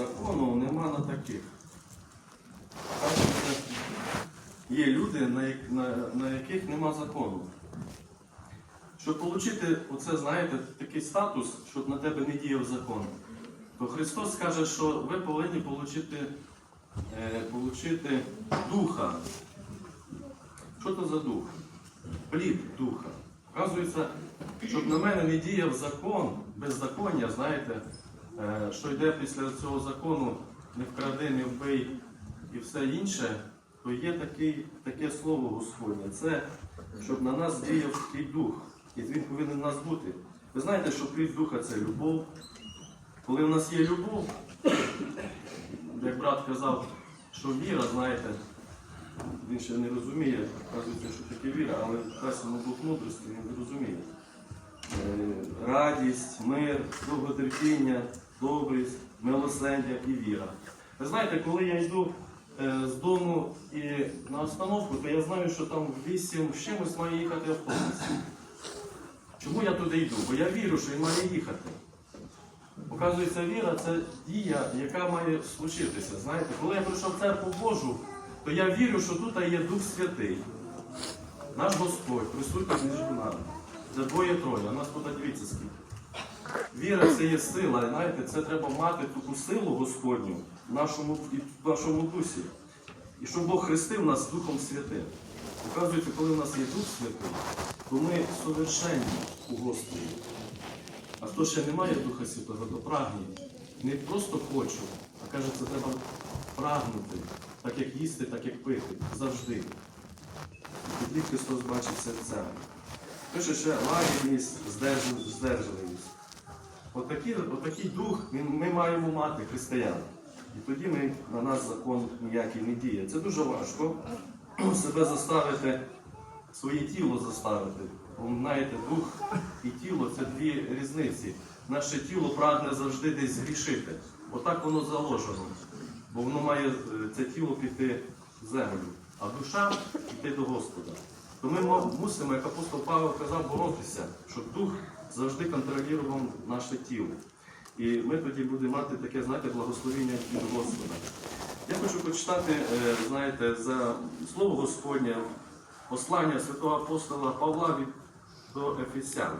закону нема на таких. Є люди, на, яких нема закону. Щоб отримати оце, знаєте, такий статус, щоб на тебе не діяв закон, то Христос каже, що ви повинні отримати, е, получити духа. Що це за дух? Плід духа. Вказується, щоб на мене не діяв закон, беззаконня, знаєте, що йде після цього закону, не вкради, не вбий і все інше, то є такий, таке слово Господнє. Це щоб на нас діяв такий дух. І він повинен в нас бути. Ви знаєте, що плід духа це любов. Коли в нас є любов, як брат казав, що віра, знаєте, він ще не розуміє, кажуть, що таке віра, але дасть йому Бог мудрості, він розуміє. Е, Радість, мир, довготерпіння, добрість, милосердя і віра. Ви знаєте, коли я йду е, з дому і на остановку, то я знаю, що там в 8 з чимось має їхати автобус. Чому я туди йду? Бо я вірю, що він має їхати. Оказується, віра це дія, яка має случитися. Знаєте, коли я прийшов в церкву Божу, то я вірю, що тут є Дух Святий. Наш Господь присутній між нами. Це двоє-троє, а нас тут дивіться скільки. Віра це є сила, знаєте, це треба мати таку силу Господню в нашому, в нашому дусі. І щоб Бог хрестив нас Духом Святим. Оказується, коли в нас є Дух Святий, то ми совершенні у Господі. А хто ще не має Духа Святого, то прагне. Не просто хочу, а каже, це треба прагнути, так як їсти, так як пити. Завжди. І тоді Христос бачить серця. Пише ще лагідність, здержан- здержаність. Отакий, отакий дух він- ми маємо мати, християни. І тоді ми, на нас закон ніякий не діє. Це дуже важко себе заставити, своє тіло заставити. Бо, знаєте, дух і тіло це дві різниці. Наше тіло прагне завжди десь згрішити. Отак воно заложено. Бо воно має е, це тіло піти в землю, а душа йти до Господа. То ми мусимо, як апостол Павло казав, боротися, щоб дух завжди контролював наше тіло. І ми тоді будемо мати таке, знаєте, благословення від Господа. Я хочу почитати, е, знаєте, за слово Господнє, послання святого апостола Павла від до Ефесян.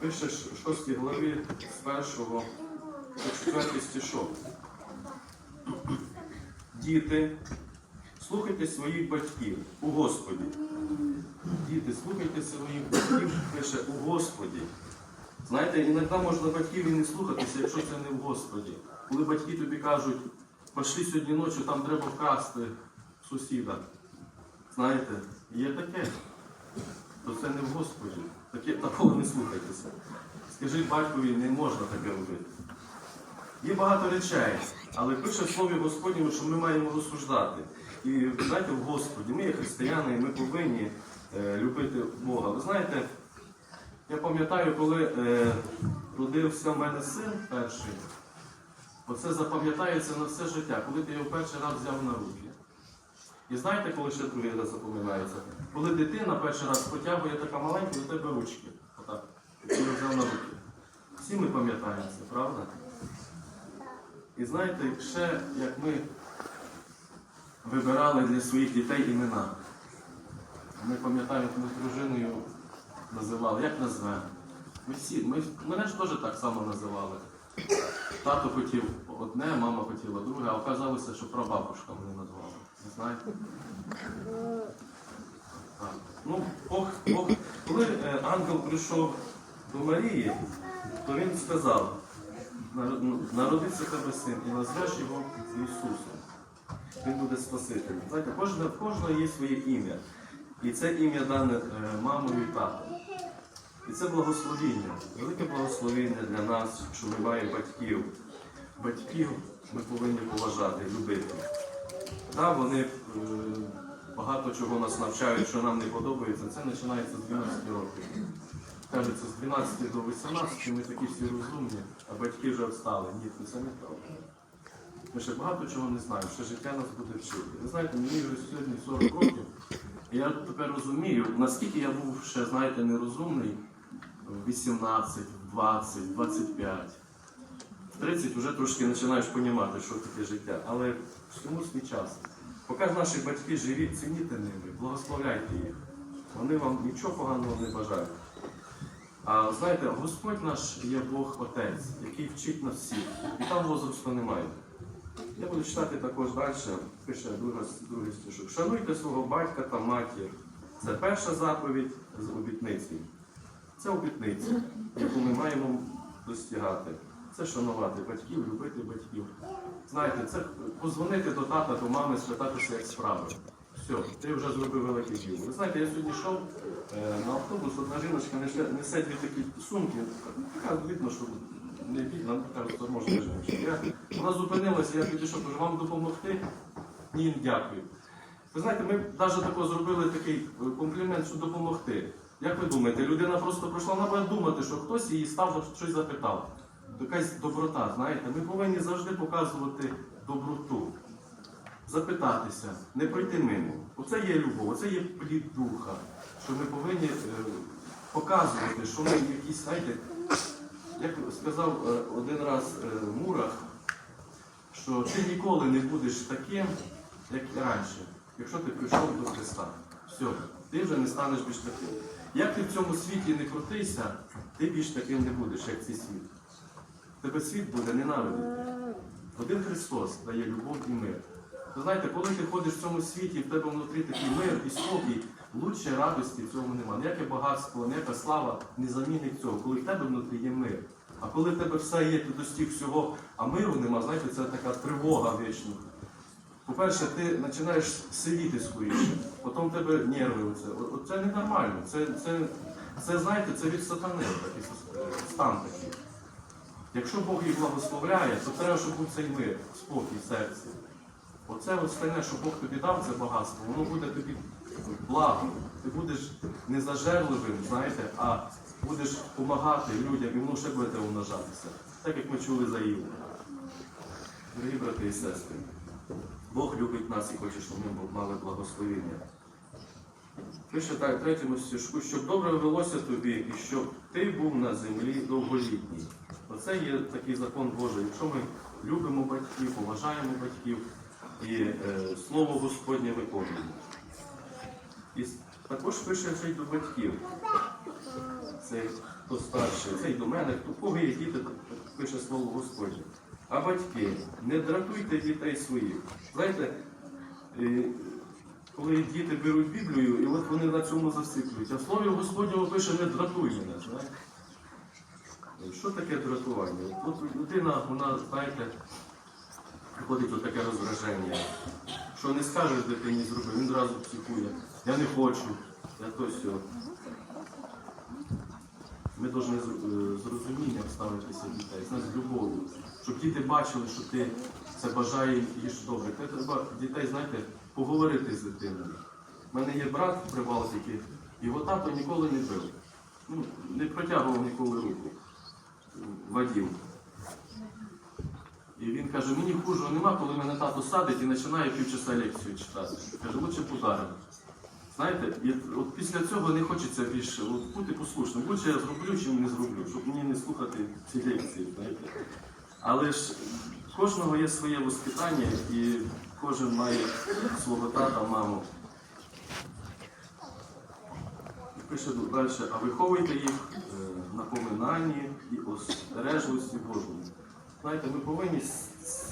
Пише в 6 главі з 1 по 4 стишок. Діти, слухайте своїх батьків у Господі. Діти, слухайте своїх батьків, пише у Господі. Знаєте, іноді можна батьків і не слухатися, якщо це не в Господі. Коли батьки тобі кажуть, пошли сьогодні ночі, там треба вкрасти сусіда. Знаєте, є таке, то це не в Господі. Таке, такого не слухайтеся. Скажіть батькові, не можна таке робити. Є багато речей, але пише в Слові Господньому, що ми маємо розсуждати. І знаєте, в Господі, ми є християни, і ми повинні е, любити Бога. Ви знаєте, я пам'ятаю, коли е, родився в мене син перший, оце запам'ятається на все життя, коли ти його перший раз взяв на руки. І знаєте, коли ще другий раз запам'ятається? Коли дитина перший раз потягує така маленька до тебе ручки. Отак. Його взяв на руки. Всі ми пам'ятаємо це, правда? І знаєте, ще як ми вибирали для своїх дітей імена. Ми пам'ятаємо, ми з дружиною називали, як назвемо. Ми всі, ми, мене ж теж так само називали. Тато хотів одне, мама хотіла друге, а оказалося, що прабабушка мене назвала. Не знаєте? Так. Ну, Бог, Бог, коли е, ангел прийшов до Марії, то він сказав, народиться тебе син і назвеш його Ісусом. Він буде Спасителем. Знаєте, кожна, в кожного є своє ім'я. І це ім'я дане е, мамою і татом. І це благословіння, велике благословіння для нас, що ми маємо батьків. Батьків ми повинні поважати, любити. Так, вони е, багато чого нас навчають, що нам не подобається. Це починається з 12 років. Кажеться, з 12 до 18 ми такі всі розумні, а батьки вже відстали. Ні, це не правда. Ми ще багато чого не знаємо, ще життя нас буде вчити. Ви знаєте, мені вже сьогодні 40 років. І я тепер розумію, наскільки я був ще, знаєте, нерозумний в 18, в 20, 25. в 30 вже трошки починаєш розуміти, що таке життя. Але всьому свій час. Поки наші батьки живі, цініть ними, благословляйте їх. Вони вам нічого поганого не бажають. А знаєте, Господь наш є Бог Отець, який вчить нас всіх, і там возрасту немає. Я буду читати також далі, пише другий стишок. Шануйте свого батька та матір. Це перша заповідь з обітниці. Це обітниця, яку ми маємо достигати. Це шанувати батьків, любити батьків. Знаєте, це позвонити до тата, до мами, спитатися, як справи. Все, ти вже зробив велике діло. Ви знаєте, я сьогодні йшов е, на автобус, одна жіночка несе, дві такі сумки. Така видно, що не бідна, ну, така заможна жіночка. Я, вона зупинилася, я підійшов, кажу, вам допомогти? Ні, дякую. Ви знаєте, ми навіть тако зробили такий е, комплімент, що допомогти. Як ви думаєте, людина просто пройшла, вона буде думати, що хтось її став щось запитав. Якась доброта, знаєте, ми повинні завжди показувати доброту запитатися, не пройти мимо. Оце є любов, оце є плід духа, що ми повинні е, показувати, що ми якісь, знаєте, як сказав е, один раз е, Мурах, що ти ніколи не будеш таким, як і раніше, якщо ти прийшов до Христа. Все, ти вже не станеш більш таким. Як ти в цьому світі не крутися, ти більш таким не будеш, як цей світ. Тебе світ буде ненавидити. Один Христос дає любов і мир. Ви знаєте, коли ти ходиш в цьому світі, в тебе внутрі такий мир і спокій, лучше радості в цьому нема. Ніяке багатство, ніяка слава не замінить цього, коли в тебе внутрі є мир. А коли в тебе все є, ти достиг всього, а миру нема, знаєте, це така тривога вічна. По-перше, ти починаєш сидіти скоріше, потім в тебе нерви. Оце. О- Це ненормально. Це, це, це, знаєте, це від сатани такий стан такий. Якщо Бог їх благословляє, то треба, щоб був цей мир, спокій серці. Оце остальне, що Бог тобі дав, це багатство, воно буде тобі благом. Ти будеш не зажерливим, знаєте, а будеш допомагати людям, і воно ще буде умножатися. Так як ми чули за Іву. Дорогі брати і сестри, Бог любить нас і хоче, щоб ми мали благословення. Пише так, третьому стишку, щоб добре велося тобі, і щоб ти був на землі довголітній. Оце є такий закон Божий. Якщо ми любимо батьків, поважаємо батьків і е, Слово Господнє виконуємо. І також пише ще й до батьків. Це хто старший, це й до мене, хто кого є діти, пише Слово Господнє. А батьки, не дратуйте дітей своїх. Знаєте, е, коли діти беруть Біблію, і от вони на цьому засиплюють. А слові Господнього пише не дратуй мене. Що таке дратування? От людина, вона, знаєте, приходить таке розвраження. Що не скажеш дитині зроби, він одразу психує. Я не хочу, я то сьо. Ми повинні з е, розумінням ставитися дітей, з любов'ю, щоб діти бачили, що ти це бажає їж добре. Те треба дітей, знаєте, поговорити з дитиною. У мене є брат в Прибалтики, його тато ніколи не бив. Ну, не протягував ніколи руку. Вадім. І він каже, мені хужого нема, коли мене тато садить і починає півчаса лекцію читати. Каже, лучше б ударив. Знаєте, і от після цього не хочеться більше от, бути послушним. Лучше я зроблю, чим не зроблю, щоб мені не слухати ці лекції. Знаєте. Але ж кожного є своє воспитання і кожен має свого тата, маму. Пише далі, а виховуйте їх е, на поминанні і остережливості Божому. Знаєте, ми повинні,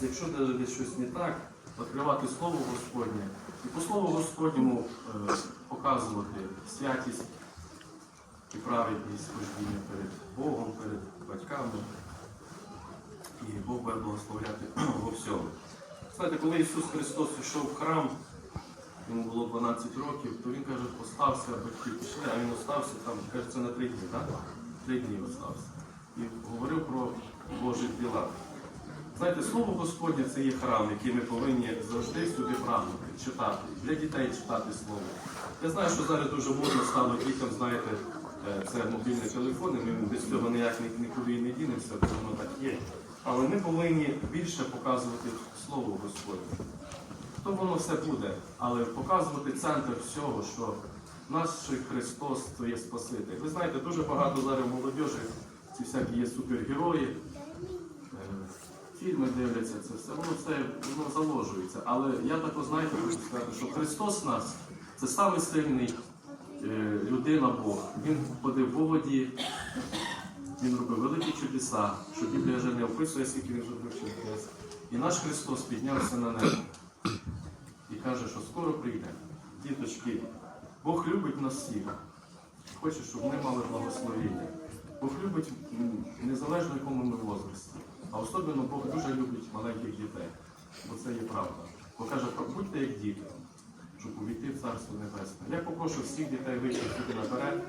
якщо десь щось не так, відкривати Слово Господнє і по Слову Господньому е, показувати святість і праведність хождіння перед Богом, перед батьками. І Бог буде благословляти во всьому. Знаєте, коли Ісус Христос йшов в храм, йому було 12 років, то він каже, остався, батьки пішли, а він остався там, каже, це на три дні, так? Три дні остався. І говорив про Божі діла. Знаєте, слово Господнє це є храм, який ми повинні завжди сюди прагнути, читати, для дітей читати слово. Я знаю, що зараз дуже модно стало дітям, знаєте, е, це мобільні телефони, ми без цього ніяк нікуди не дінемося, бо воно так є. Але ми повинні більше показувати Слово Господнє. То воно все буде, але показувати центр всього, що наш Христос то є Спаситель. Ви знаєте, дуже багато зараз молодіжі, ці всякі є супергерої. Фільми дивляться, це все, воно все воно заложується. Але я також знаєте, хочу сказати, що Христос нас це самий сильний е, людина Бог. Він ходив по воді, він робив великі чудеса, що Біблія вже не описує, скільки він зробив чудес. І наш Христос піднявся на небо і каже, що скоро прийде. Діточки, Бог любить нас всіх. Хоче, щоб ми мали благословення. Бог любить незалежно якому ми возрасті. А особливо Бог дуже любить маленьких дітей. Бо це є правда. Бо каже, будьте як діти, щоб увійти в Царство Небесне. Я попрошу всіх дітей вийти сюди наперед,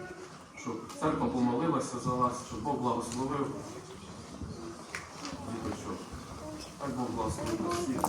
щоб церква помолилася за вас, щоб Бог благословив діточок. Так Бог благословив всіх.